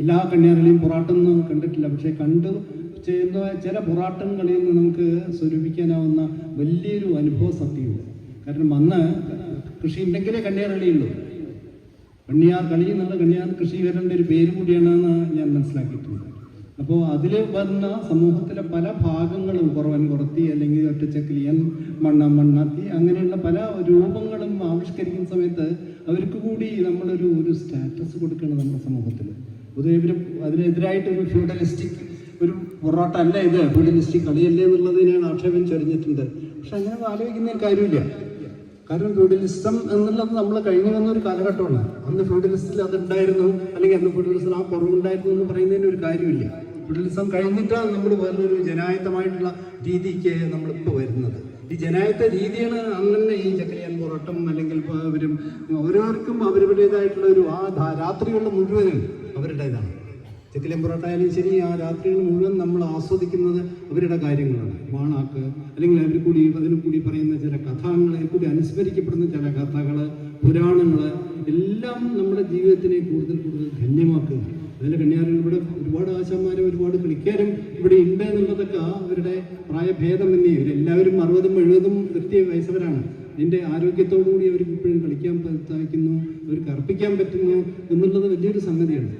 എല്ലാ കന്യാറിലെയും പൊറാട്ടെന്ന് കണ്ടിട്ടില്ല. പക്ഷേ കണ്ടു ചെയ്യുന്ന ചില പൊറാട്ടം കളിയിൽ നിന്ന് നമുക്ക് സ്വരൂപിക്കാനാവുന്ന വലിയൊരു അനുഭവ സത്യമുണ്ട്. കാരണം അന്ന് കൃഷി ഉണ്ടെങ്കിലേ കന്യാറളിയുള്ളൂ കണ്ണിയാർ കളി എന്നുള്ള കണ്ണിയാർ കൃഷിക്കാരന്റെ ഒരു പേര് കൂടിയാണെന്ന് ഞാൻ മനസ്സിലാക്കിയിട്ടുണ്ട്. അപ്പോൾ അതിൽ വന്ന സമൂഹത്തിലെ പല ഭാഗങ്ങളും കുറവൻ കുറത്തി അല്ലെങ്കിൽ ഒറ്റച്ചക്കിലിയൻ മണ്ണ മണ്ണാത്തി അങ്ങനെയുള്ള പല രൂപങ്ങളും ആവിഷ്കരിക്കുന്ന സമയത്ത് അവർക്ക് കൂടി നമ്മളൊരു ഒരു സ്റ്റാറ്റസ് കൊടുക്കണം നമ്മുടെ സമൂഹത്തിൽ പൊതുവെ ഇവർ അതിനെതിരായിട്ട് ഒരു ഫ്യൂഡലിസ്റ്റിക് ഒരു പൊറോട്ട അല്ല ഇത്? ഫ്യൂഡലിസ്റ്റിക് കളിയല്ലേ എന്നുള്ളതിനാണ് ആക്ഷേപം ചൊരിഞ്ഞിട്ടുണ്ട്. പക്ഷെ അങ്ങനെ ആലോചിക്കുന്നതിന് കാര്യമില്ല. കാരണം ഫ്യൂഡലിസം എന്നുള്ളത് നമ്മൾ കഴിഞ്ഞു വന്ന ഒരു കാലഘട്ടമാണ്. അന്ന് ഫ്യൂഡലിസ്റ്റിൽ അതുണ്ടായിരുന്നു. അല്ലെങ്കിൽ അന്ന് ഫ്യൂഡലിസ്റ്റിൽ ആ കുറവുണ്ടായിരുന്നു എന്ന് പറയുന്നതിന് ഒരു കാര്യമില്ല. ഫ്യൂഡലിസം കഴിഞ്ഞിട്ടാണ് നമ്മൾ വേറൊരു ജനായത്തമായിട്ടുള്ള രീതിക്ക് നമ്മളിപ്പോൾ വരുന്നത്. ഈ ജനായത്ത രീതിയാണ് അന്ന് തന്നെ ഈ ചക്രിയാൻ പൊറോട്ടം ഓരോരുത്തർക്കും അവരവരുടേതായിട്ടുള്ള ഒരു ആ രാത്രികൾ മുഴുവനും അവരുടേതാണ്. ചെക്കിലും പൊറോട്ട ആയാലും ശരി ആ രാത്രികൾ മുഴുവൻ നമ്മൾ ആസ്വദിക്കുന്നത് അവരുടെ കാര്യങ്ങളാണ്. വാണാക്ക് അല്ലെങ്കിൽ അവർ കൂടി അതിൽ കൂടി പറയുന്ന ചില കഥാങ്ങളെ കൂടി അനുസ്മരിക്കപ്പെടുന്ന ചില കഥകൾ പുരാണങ്ങൾ എല്ലാം നമ്മുടെ ജീവിതത്തിനെ കൂടുതൽ കൂടുതൽ ധന്യമാക്കുക അതിൽ കന്യാറിൽ ഇവിടെ ഒരുപാട് ആശാന്മാരും ഒരുപാട് കളിക്കാരും ഇവിടെ ഉണ്ട് എന്നുള്ളതൊക്കെ അവരുടെ പ്രായഭേദമന്യേ ഇവരെല്ലാവരും അറുപതും എഴുപതും കൃത്യ വയസ്സവരാണ്. ഇതിന്റെ ആരോഗ്യത്തോടു കൂടി അവർ ഇപ്പോഴും കളിക്കാൻ സാധിക്കുന്നു അർപ്പിക്കാൻ പറ്റുന്നു എന്നുള്ളത് വലിയൊരു സംഗതിയാണ്.